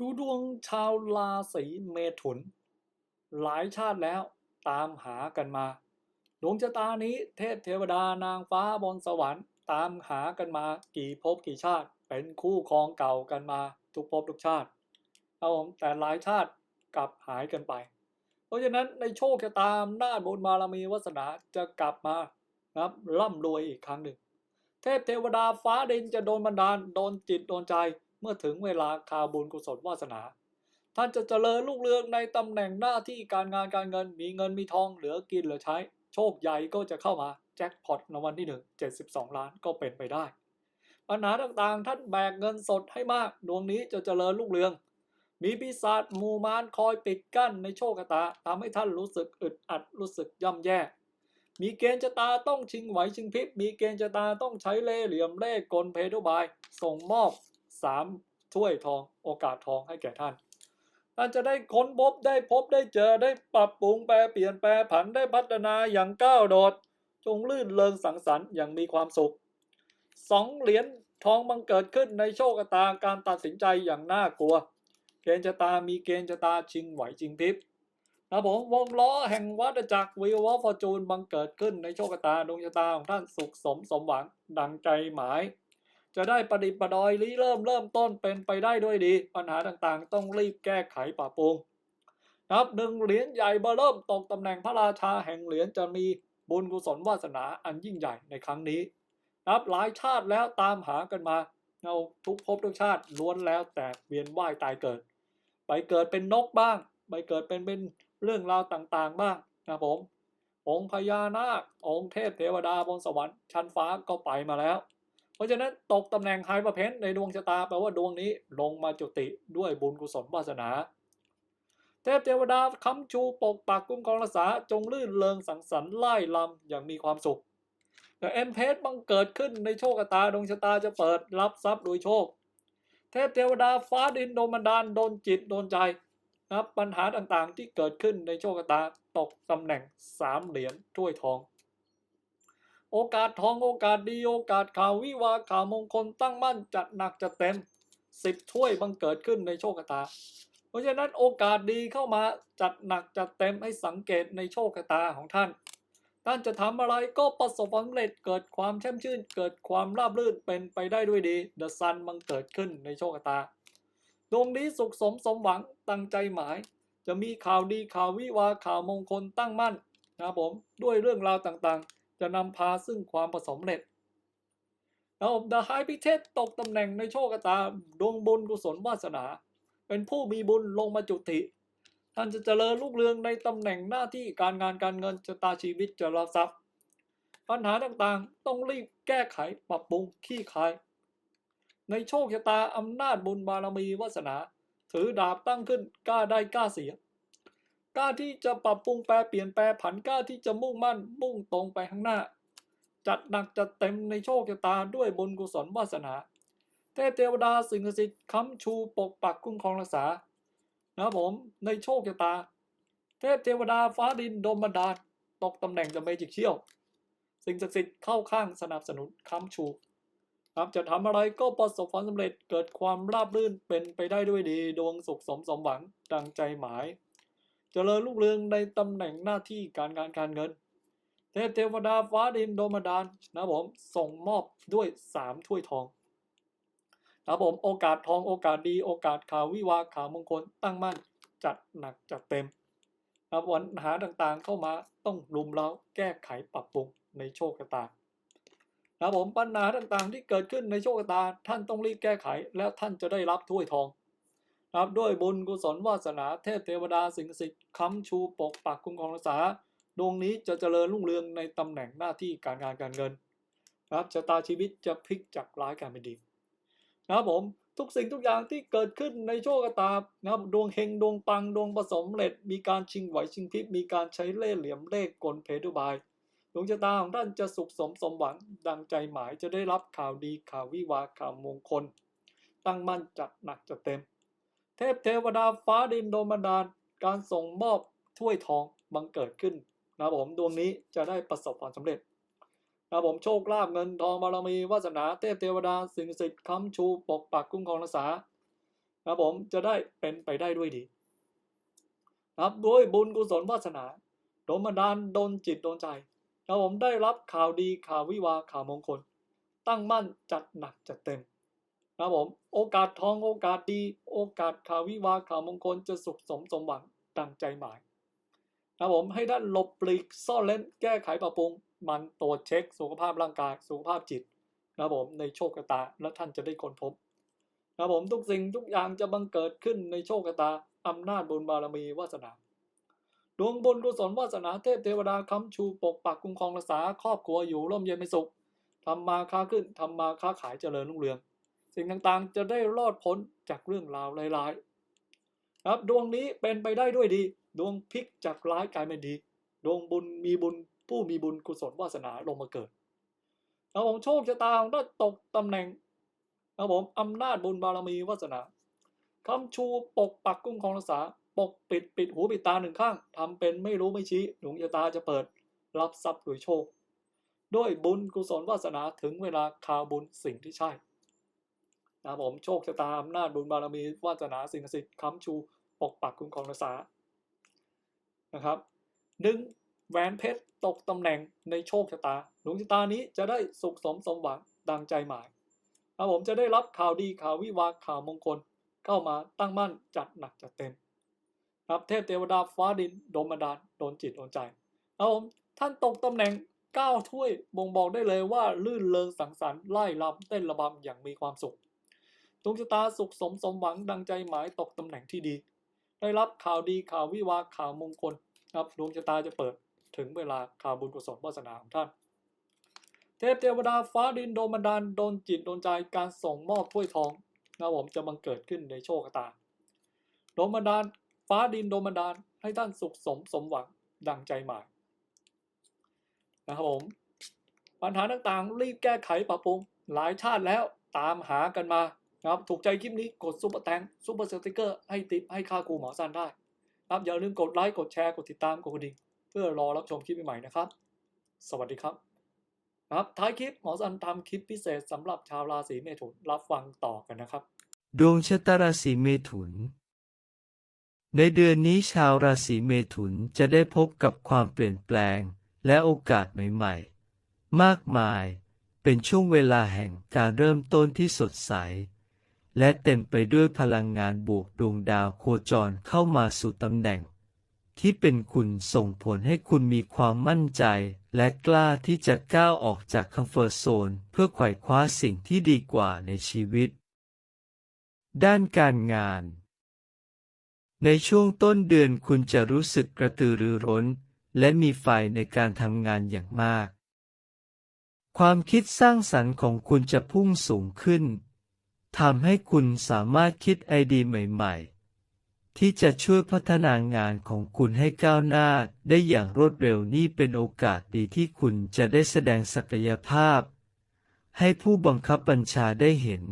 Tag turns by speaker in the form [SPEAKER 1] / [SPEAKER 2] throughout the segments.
[SPEAKER 1] ดูดวงชาวราศีเมถุน หลายชาติแล้วตามหากันมา ดวงชะตานี้เทพเทวดานางฟ้าบนสวรรค์ ตามหากันมากี่ภพกี่ชาติ เป็นคู่ครองเก่ากันมาทุกภพทุกชาติครับผมแต่หลายชาติกลับหายกันไป เพราะฉะนั้นในโชคชะตาอำนาบุญบารมีวาสนาจะกลับมานะครับร่ำรวยอีกครั้งหนึ่ง เทพเทวดาฟ้าดินจะโดนบันดาลโดนจิตโดนใจ เมื่อถึงเวลาคาบุญกุศลวาสนา ท่านจะเจริญรุ่งเรืองในตำแหน่งหน้าที่การงานการเงินมีเงินมีทองเหลือกินเหลือใช้ โชคใหญ่ก็จะเข้ามาแจ็คพอตในวันที่1 72ล้านก็เป็นไปได้ ปัญหาต่างๆ ท่านแบกเงินสดให้มาก ดวงนี้จะเจริญรุ่งเรือง มีปีศาจมูมารคอยปิดกั้นในโชคชะตาทำให้ท่านรู้สึกอึดอัดรู้สึกย่ำแย่มีเกณฑ์ชะตาต้องชิงไหวชิงพริบ มีเกณฑ์ชะตาต้องใช้เล่เหลี่ยมเล่กลเพทุบาย ส่งมอบ สามถ้วยทองโอกาสทองให้แก่ท่าน ท่านจะได้ค้นพบได้พบได้เจอได้ปรับปรุงแปรเปลี่ยนแปรผันได้พัฒนาอย่างก้าวโดด จงลื่นเริงสังสรรค์อย่างมีความสุขสองเหรียญทองบังเกิดขึ้นในโชคตาการตัดสินใจอย่างน่ากลัว เกณฑ์ชะตามีเกณฑ์ชะตาชิงไหวชิงพริบนะผมวงล้อแห่งวัฏจักรวิวฟอร์จูนบังเกิดขึ้นในโชคตาดวงชะตาของท่านสุขสมสมหวังดังใจหมาย จะได้ประดิษฐ์ประดอยริเริ่มเริ่มต้นเป็นไปได้ด้วยดี ปัญหาต่างๆ ต้องรีบแก้ไขปรับปรุงนะครับหนึ่งเหรียญใหญ่เบอร์เริ่มตกตำแหน่งพระราชาแห่งเหรียญจะมีบุญกุศลวาสนาอันยิ่งใหญ่ในครั้งนี้นะครับหลายชาติแล้วตามหากันมาเราทุกภพทุกชาติล้วนแล้วแต่เวียนว่ายตายเกิด ไปเกิดเป็นนกบ้าง ไปเกิดเป็นเป็นเรื่องราวต่างๆบ้างนะผมองค์พญานาคองค์เทพเทวดาบนสวรรค์ชั้นฟ้าก็ไปมาแล้ว ราะฉะนั้นตกตำแหน่งไฮประเพนในดวงชะตาแปลว่าดวงนี้ลงมาจุติด้วยบุญกุศลวาสนา เทพเทวดาค้ำชูปกปักคุ้มครองรักษาจงลื่นเริงสังสรรค์ไล่ลำอย่างมีความสุขแต่เอ็มเพสบังเกิดขึ้นในโชคชะตาดวงชะตาจะเปิดรับทรัพย์โดยโชค เทพเทวดาฟ้าดินโดนบันดาลโดนจิตโดนใจนะครับปัญหาต่างๆที่เกิดขึ้นในโชคชะตาตกตำแหน่งสามเหรียญถ้วยทอง โอกาสทองโอกาสดีโอกาสข่าววิวาข่าวมงคลตั้งมั่นจัดหนักจัดเต็มสิบถ้วยบังเกิดขึ้นในโชคชะตา เพราะฉะนั้นโอกาสดีเข้ามาจัดหนักจัดเต็มให้สังเกตในโชคชะตาของท่าน ท่านจะทำอะไรก็ประสบความสำเร็จเกิดความแช่มชื่น เกิดความราบรื่นเป็นไปได้ด้วยดีเดอะซันบังเกิดขึ้นในโชคชะตาดวงนี้สุขสมสมหวังตั้งใจหมาย จะมีข่าวดีข่าววิวาข่าวมงคลตั้งมั่นนะครับผมด้วยเรื่องราวต่างๆ จะนำพาซึ่งความประสมสำเร็จนะครับดอะไฮพิเทสตกตำแหน่งในโชคชะตาดวงบุญกุศลวาสนา เป็นผู้มีบุญลงมาจุติ ท่านจะเจริญรุ่งเรืองในตำแหน่งหน้าที่การงานการเงินชะตาชีวิตจะรับทรัพย์ ปัญหาต่างๆต้องรีบแก้ไขปรับปรุงขี้คายในโชคชะตาอำนาจบุญบารมีวาสนา ถือดาบตั้งขึ้นกล้าได้กล้าเสีย กล้าที่จะปรับปรุงแปรเปลี่ยนแปรผันกล้าที่จะมุ่งมั่นมุ่งตรงไปข้างหน้า จัดหนักจัดเต็มในโชคชะตาด้วยบุญกุศลวาสนาเทพเทวดาสิ่งศักดิ์สิทธิ์ค้ำชูปกปักคุ้มครองรักษานะผมในโชคชะตา เทพเทวดาฟ้าดินดมบันดาลตกตำแหน่งจะเมจิกเชี่ยว สิ่งศักดิ์สิทธิ์เข้าข้างสนับสนุนค้ำชูครับจะทำอะไรก็ประสบความสำเร็จเกิดความราบรื่นเป็นไปได้ด้วยดีดวงสุขสมสมหวังดังใจหมาย เจริญรุ่งเรืองในตำแหน่งหน้าที่การงานการเงิน เทพเทวดาฟ้าดินโดมดาลนะผมส่งมอบด้วยสามถ้วยทองนะผมโอกาสทองโอกาสดีโอกาสข่าววิวาข่าวมงคลตั้งมั่นจัดหนักจัดเต็มนะครับปัญหาต่างๆเข้ามาต้องรุมเร้าแก้ไขปรับปรุงในโชคชะตานะผมปัญหาต่างๆที่เกิดขึ้นในโชคชะตาท่านต้องรีบแก้ไข แล้วท่านจะได้รับถ้วยทอง นะครับด้วยบุญกุศลวาสนาเทพเทวดาสิงศักดิ์สิทธิ์ค้ำชูปกปักคุ้มครองรักษาดวงนี้จะเจริญรุ่งเรืองในตำแหน่งหน้าที่การงานการเงินนะครับชะตาชีวิตจะพลิกจากร้ายกลายเป็นดีนะครับผมทุกสิ่งทุกอย่างที่เกิดขึ้นในโชคตานะครับดวงเฮงดวงปังดวงผสมเร็จ มีการชิงไหวชิงพริบมีการใช้เล่ห์เหลี่ยมเลขกลเพทุบายดวงชะตาของท่านจะสุขสมสมหวังดังใจหมายจะได้รับข่าวดีข่าววิวาข่าวมงคล ตั้งมั่นจัดหนักจัดเต็ม เทพเทวดาฟ้าดินโดนบันดาล การส่งมอบถ้วยทองบังเกิดขึ้นนะผมดวงนี้จะได้ประสบความสำเร็จนะผมโชคลาภเงินทองบารมีวาสนาเทพเทวดาสิ่งศักดิ์สิทธิ์ค้ำชูปกปักคุ้มครองรักษาครับผมจะได้เป็นไปได้ด้วยดีครับด้วยบุญกุศลวาสนาโดนบันดาลโดนจิตโดนใจครับผมได้รับข่าวดีข่าววิวาข่าวมงคล ตั้งมั่นจัดหนักจัดเต็ม ครับผมโอกาสทองโอกาสดี โอกาสข่าววิวาข่าวมงคลจะสุขสมสมหวังดังใจหมายครับผมให้ท่านหลบปลีกซ่อนเล่นแก้ไขปรับปรุง มันตรวจเช็ค สุขภาพร่างกายสุขภาพจิตนะครับผมในโชคชะตาและท่านจะได้คนพบนะครับผมทุกสิ่งทุกอย่างจะบังเกิดขึ้นในโชคชะตาอำนาจบุญบารมีวาสนาดวงบุญกุศลวาสนาเทพเทวดาค้ำชูปกปักคุ้มครองรักษาครอบครัวอยู่ร่มเย็นเป็นสุขทำมาค้าขึ้นทำมาค้าขายเจริญรุ่งเรือง สิ่งต่างๆ จะได้รอดพ้นจากเรื่องราวร้ายๆครับดวงนี้เป็นไปได้ด้วยดี ดวงพลิกจากร้ายกลายเป็นดี ดวงบุญมีบุญ ผู้มีบุญกุศลวาสนาลงมาเกิดครับผมโชคชะตาของท่านตกตำแหน่งครับผมอำนาจบุญบารมีวาสนาคำชูปกปักกุ้งของรักษา ปกปิดปิดหูปิดตาหนึ่งข้างทำเป็นไม่รู้ไม่ชี้ดวงชะตาจะเปิด รับทรัพย์โดยโชค ด้วยบุญกุศลวาสนาถึงเวลาข่าวบุญสิ่งที่ใช่ นะครับผมโชคชะตาอำนาจบุญบารมีวาสนาสิ่งศักดิ์สิทธิ์ค้ำชูปกปักคุ้มครองรักษานะครับหนึ่งแหวนเพชรตกตำแหน่งในโชคชะตาดวงชะตานี้จะได้สุขสมสมหวังดังใจหมายครับผมจะได้รับข่าวดีข่าววิวาข่าวมงคลเข้ามาตั้งมั่นจัดหนักจัดเต็มครับเทพเทวดาฟ้าดินโดนบันดาลโดนจิตโดนใจครับผมท่านตกตำแหน่งเก้าถ้วยบ่งบอกได้เลยว่าลื่นเลงสังสรรค์ไล่ลำเต้นระบำอย่างมีความสุข ดวงชะตาสุขสมสมหวังดังใจหมายตกตำแหน่งที่ดี ได้รับข่าวดีข่าววิวาข่าวมงคลครับดวงชะตาจะเปิดถึงเวลาข่าวบุญกุศลวาสนาของท่าน เทพเทวดาฟ้าดินโดนบันดาลโดนจิตโดนใจการส่งมอบถ้วยทองนะผมจะบังเกิดขึ้นในโชคชะตาโดนบันดาลฟ้าดินโดนบันดาลให้ท่านสุขสมสมหวังดังใจหมายนะครับผมปัญหาต่างๆ รีบแก้ไขปรับปรุงหลายชาติแล้วตามหากันมา นะครับถูกใจคลิปนี้กดซุปเปอร์แตงซุปเปอร์สติกเกอร์ให้ติปให้ค่าครูหมอซันได้ครับอย่าลืมกดไลค์กดแชร์กดติดตามกดกระดิ่งเพื่อรอรับชมคลิปใหม่ๆนะครับ สวัสดีครับครับท้ายคลิปหมอซันทำคลิปพิเศษสำหรับชาวราศีเมถุนรับฟังต่อกันนะครับ
[SPEAKER 2] ดวงชะตาราศีเมถุน ในเดือนนี้ชาวราศีเมถุนจะได้พบกับความเปลี่ยนแปลง และโอกาสใหม่ ๆ มากมาย เป็นช่วงเวลาแห่งการเริ่มต้นที่สดใส และเต็มไปด้วยพลังงานบวกดวงดาวโคจรเข้ามาสู่ตำแหน่ง ที่เป็นคุณส่งผลให้คุณมีความมั่นใจ และกล้าที่จะก้าวออกจากคอมฟอร์ทโซนเพื่อไขว่คว้าสิ่งที่ดีกว่าในชีวิต ด้านการงาน ในช่วงต้นเดือนคุณจะรู้สึกกระตือรือร้น และมีไฟในการทำงานอย่างมาก ความคิดสร้างสรรค์ของคุณจะพุ่งสูงขึ้น ทำให้คุณสามารถคิดไอเดียใหม่ ๆ ที่จะช่วยพัฒนางานของคุณให้ก้าวหน้าได้อย่างรวดเร็วนี่เป็นโอกาสดีที่คุณจะได้แสดงศักยภาพ ให้ผู้บังคับบัญชาได้เห็น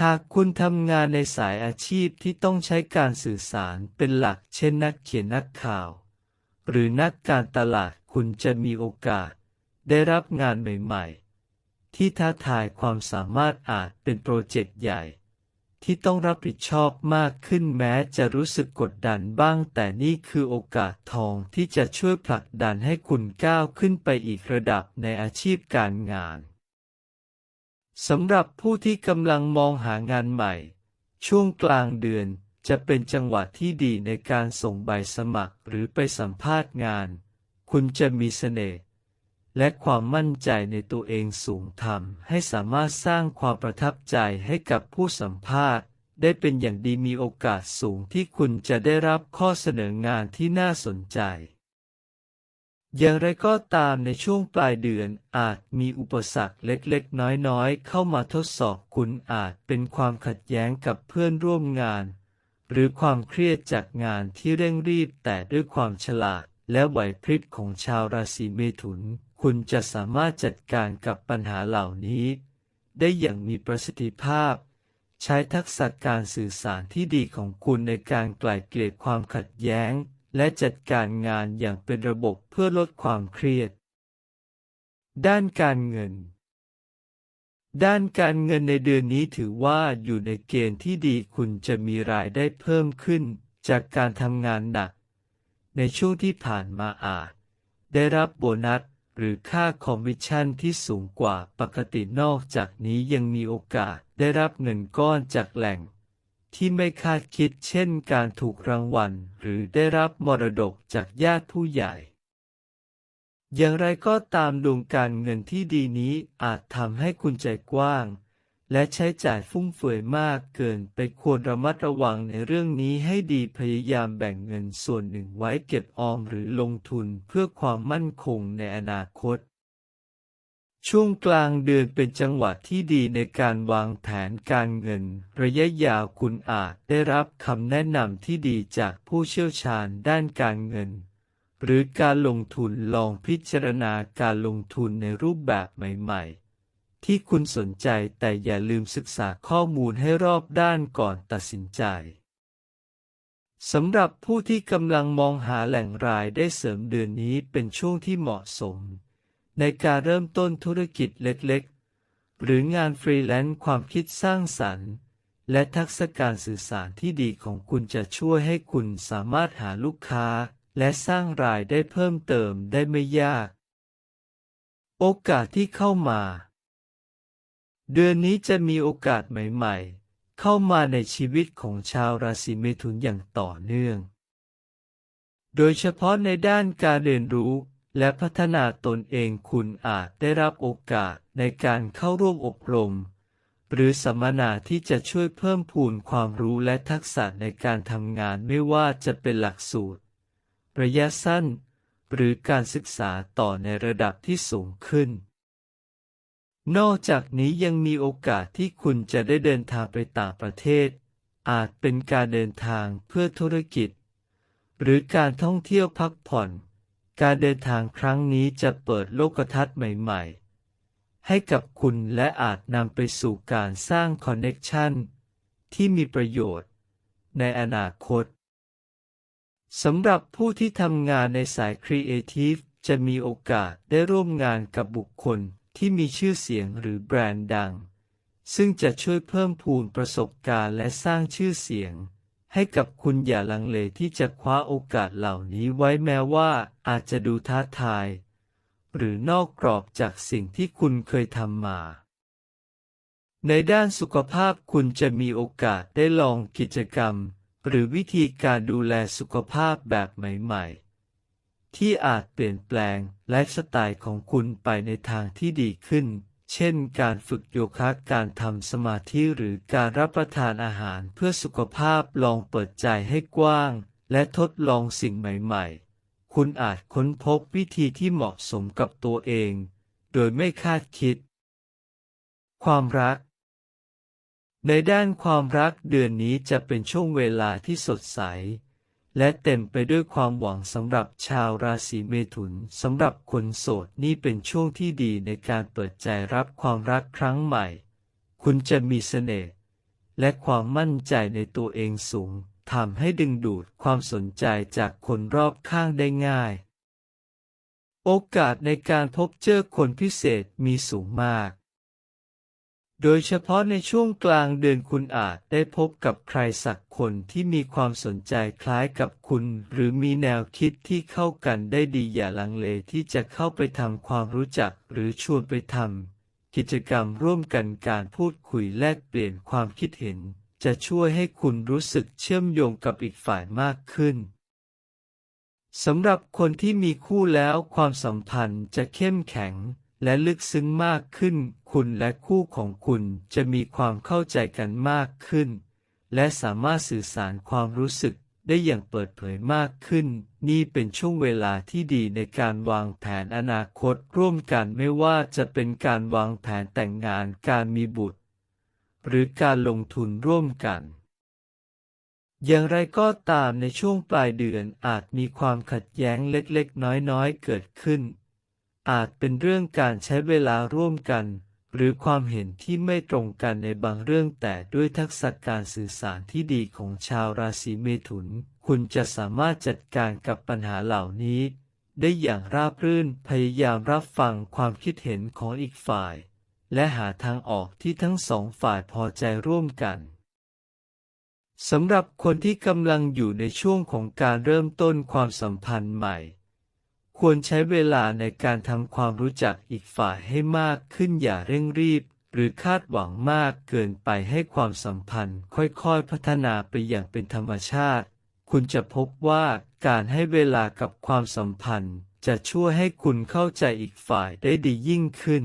[SPEAKER 2] หากคุณทำงานในสายอาชีพที่ต้องใช้การสื่อสารเป็นหลักเช่นนักเขียนนักข่าว หรือนักการตลาดคุณจะมีโอกาส ได้รับงานใหม่ ๆ ที่ท้าทายความสามารถอาจเป็นโปรเจกต์ใหญ่ ที่ต้องรับผิดชอบมากขึ้นแม้จะรู้สึกกดดันบ้าง แต่นี่คือโอกาสทองที่จะช่วยผลักดันให้คุณก้าวขึ้นไปอีกระดับในอาชีพการงานสำหรับผู้ที่กำลังมองหางานใหม่ ช่วงกลางเดือนจะเป็นจังหวะที่ดีในการส่งใบสมัครหรือไปสัมภาษณ์งาน คุณจะมีเสน่ห์ และความมั่นใจในตัวเองสูงทำให้สามารถสร้างความประทับใจให้กับผู้สัมภาษณ์ ได้เป็นอย่างดีมีโอกาสสูงที่คุณจะได้รับข้อเสนองานที่น่าสนใจ อย่างไรก็ตามในช่วงปลายเดือนอาจมีอุปสรรคเล็กๆ น้อยๆ เข้ามาทดสอบคุณอาจเป็นความขัดแย้งกับเพื่อนร่วมงาน หรือความเครียดจากงานที่เร่งรีบแต่ด้วยความฉลาดและไหวพริบของชาวราศีเมถุนคุณจะสามารถจัดการกับปัญหาเหล่านี้ ได้อย่างมีประสิทธิภาพ ใช้ทักษะการสื่อสารที่ดีของคุณในการไกล่เกลี่ยความขัดแย้ง และจัดการงานอย่างเป็นระบบเพื่อลดความเครียด ด้านการเงิน ด้านการเงินในเดือนนี้ถือว่าอยู่ในเกณฑ์ที่ดีคุณจะมีรายได้เพิ่มขึ้น จากการทำงานหนัก ในช่วงที่ผ่านมาอาจ ได้รับโบนัส หรือค่าคอมมิชชั่นที่สูงกว่าปกตินอกจากนี้ยังมีโอกาสได้รับเงินก้อนจากแหล่ง ที่ไม่คาดคิดเช่นการถูกรางวัลหรือได้รับมรดกจากญาติผู้ใหญ่ อย่างไรก็ตามดวงการเงินที่ดีนี้อาจทำให้คุณใจกว้าง และใช้จ่ายฟุ่มเฟือยมากเกินไปควรระมัดระวังในเรื่องนี้ให้ดีพยายามแบ่งเงินส่วนหนึ่งไว้เก็บออมหรือลงทุนเพื่อความมั่นคงในอนาคต ช่วงกลางเดือนเป็นจังหวะที่ดีในการวางแผนการเงิน ระยะยาวคุณอาจได้รับคำแนะนำที่ดีจากผู้เชี่ยวชาญด้านการเงิน หรือการลงทุนลองพิจารณาการลงทุนในรูปแบบใหม่ ๆ ที่คุณสนใจแต่อย่าลืมศึกษาข้อมูลให้รอบด้านก่อนตัดสินใจสำหรับผู้ที่กำลังมองหาแหล่งรายได้เสริมเดือนนี้เป็นช่วงที่เหมาะสม ในการเริ่มต้นธุรกิจเล็กๆ หรืองานฟรีแลนซ์ความคิดสร้างสรรค์ และทักษะการสื่อสารที่ดีของคุณจะช่วยให้คุณสามารถหาลูกค้า และสร้างรายได้เพิ่มเติมได้ไม่ยาก โอกาสที่เข้ามา เดือนนี้จะมีโอกาสใหม่ๆ เข้ามาในชีวิตของชาวราศีเมถุนอย่างต่อเนื่อง โดยเฉพาะในด้านการเรียนรู้และพัฒนาตนเองคุณอาจได้รับโอกาสในการเข้าร่วมอบรม หรือสัมมนาที่จะช่วยเพิ่มพูนความรู้และทักษะในการทำงานไม่ว่าจะเป็นหลักสูตร ระยะสั้น หรือการศึกษาต่อในระดับที่สูงขึ้น นอกจากนี้ยังมีโอกาสที่คุณจะได้เดินทางไปต่างประเทศ อาจเป็นการเดินทางเพื่อธุรกิจ หรือการท่องเที่ยวพักผ่อน การเดินทางครั้งนี้จะเปิดโลกทัศน์ใหม่ๆ ให้กับคุณและอาจนำไปสู่การสร้างคอนเน็กชันที่มีประโยชน์ ในอนาคตสำหรับผู้ที่ทำงานในสายครีเอทีฟจะมีโอกาสได้ร่วมงานกับบุคคล ที่มีชื่อเสียงหรือแบรนด์ดัง ซึ่งจะช่วยเพิ่มพูนประสบการณ์และสร้างชื่อเสียง ให้กับคุณอย่าลังเลที่จะคว้าโอกาสเหล่านี้ไว้แม้ว่าอาจจะดูท้าทาย หรือนอกกรอบจากสิ่งที่คุณเคยทำมาในด้านสุขภาพคุณจะมีโอกาสได้ลองกิจกรรม หรือวิธีการดูแลสุขภาพแบบใหม่ ๆ ที่อาจเปลี่ยนแปลงไลฟ์สไตล์ของคุณไปในทางที่ดีขึ้น เช่น การฝึกโยคะการทำสมาธิหรือการรับประทานอาหารเพื่อสุขภาพลองเปิดใจให้กว้าง และทดลองสิ่งใหม่ๆ คุณอาจค้นพบวิธีที่เหมาะสมกับตัวเอง โดยไม่คาดคิด ความรัก ในด้านความรักเดือนนี้จะเป็นช่วงเวลาที่สดใส และเต็มไปด้วยความหวังสำหรับชาวราศีเมถุนสำหรับคนโสดนี่เป็นช่วงที่ดีในการเปิดใจรับความรักครั้งใหม่ คุณจะมีเสน่ห์และความมั่นใจในตัวเองสูงทำให้ดึงดูดความสนใจจากคนรอบข้างได้ง่าย โอกาสในการพบเจอคนพิเศษมีสูงมาก โดยเฉพาะในช่วงกลางเดือนคุณอาจได้พบกับใครสักคนที่มีความสนใจคล้ายกับคุณ หรือมีแนวคิดที่เข้ากันได้ดีอย่าลังเลที่จะเข้าไปทำความรู้จักหรือชวนไปทำกิจกรรมร่วมกันการพูดคุยแลกเปลี่ยนความคิดเห็น จะช่วยให้คุณรู้สึกเชื่อมโยงกับอีกฝ่ายมากขึ้นสำหรับคนที่มีคู่แล้วความสัมพันธ์จะเข้มแข็ง และลึกซึ้งมากขึ้น คุณและคู่ของคุณจะมีความเข้าใจกันมากขึ้น และสามารถสื่อสารความรู้สึกได้อย่างเปิดเผยมากขึ้น นี่เป็นช่วงเวลาที่ดีในการวางแผนอนาคตร่วมกันไม่ว่าจะเป็นการวางแผนแต่งงานการมีบุตร หรือการลงทุนร่วมกัน อย่างไรก็ตามในช่วงปลายเดือนอาจมีความขัดแย้งเล็กๆ น้อยๆ เกิดขึ้น อาจเป็นเรื่องการใช้เวลาร่วมกัน หรือความเห็นที่ไม่ตรงกันในบางเรื่องแต่ด้วยทักษะการสื่อสารที่ดีของชาวราศีเมถุน คุณจะสามารถจัดการกับปัญหาเหล่านี้ ได้อย่างราบรื่นพยายามรับฟังความคิดเห็นของอีกฝ่าย และหาทางออกที่ทั้งสองฝ่ายพอใจร่วมกันสำหรับคนที่กำลังอยู่ในช่วงของการเริ่มต้นความสัมพันธ์ใหม่ ควรใช้เวลาในการทำความรู้จักอีกฝ่ายให้มากขึ้นอย่าเร่งรีบ หรือคาดหวังมากเกินไปให้ความสัมพันธ์ค่อยๆพัฒนาไปอย่างเป็นธรรมชาติ คุณจะพบว่าการให้เวลากับความสัมพันธ์ จะช่วยให้คุณเข้าใจอีกฝ่ายได้ดียิ่งขึ้น